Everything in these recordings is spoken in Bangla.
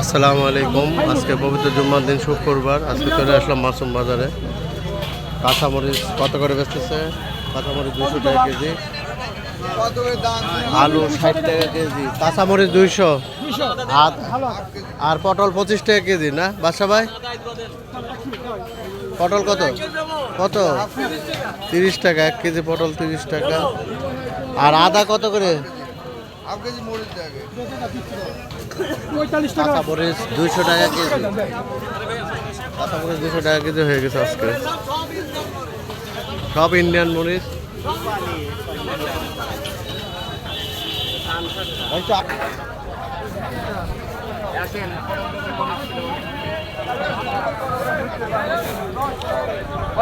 আসসালামু আলাইকুম। আজকে পবিত্র জুম্মার দিন, শুক্রবার। আজকে চলে আসলাম মাসুম বাজারে। কাঁচামরিচ কত করে বেচতেছে? কাঁচামরিচ দুশো টাকা কেজি। আলু ষাট টাকা কেজি। কাঁচামরিচ দুইশো। আর আর পটল পঁচিশ টাকা কেজি, না? বাসা ভাই? পটল কত? কত? তিরিশ টাকা। এক কেজি পটল তিরিশ টাকা। আর আদা কত করে? কাঁচা মরিচ দুইশো টাকা কেজি। কাঁচা মরিচ দুশো টাকা কেজি হয়ে গেছে আজকে। সব ইন্ডিয়ান মরিচ।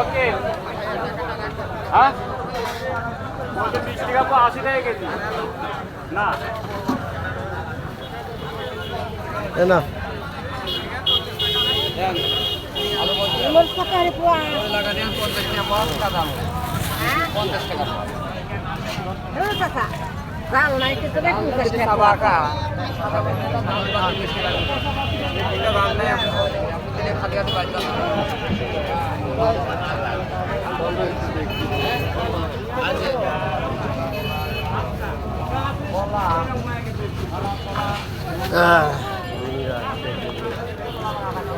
ওকে হ্যাঁ বিশ টাকা পর আশি টাকা কেজি না। না। সকালে পোয়া হ্যাঁ।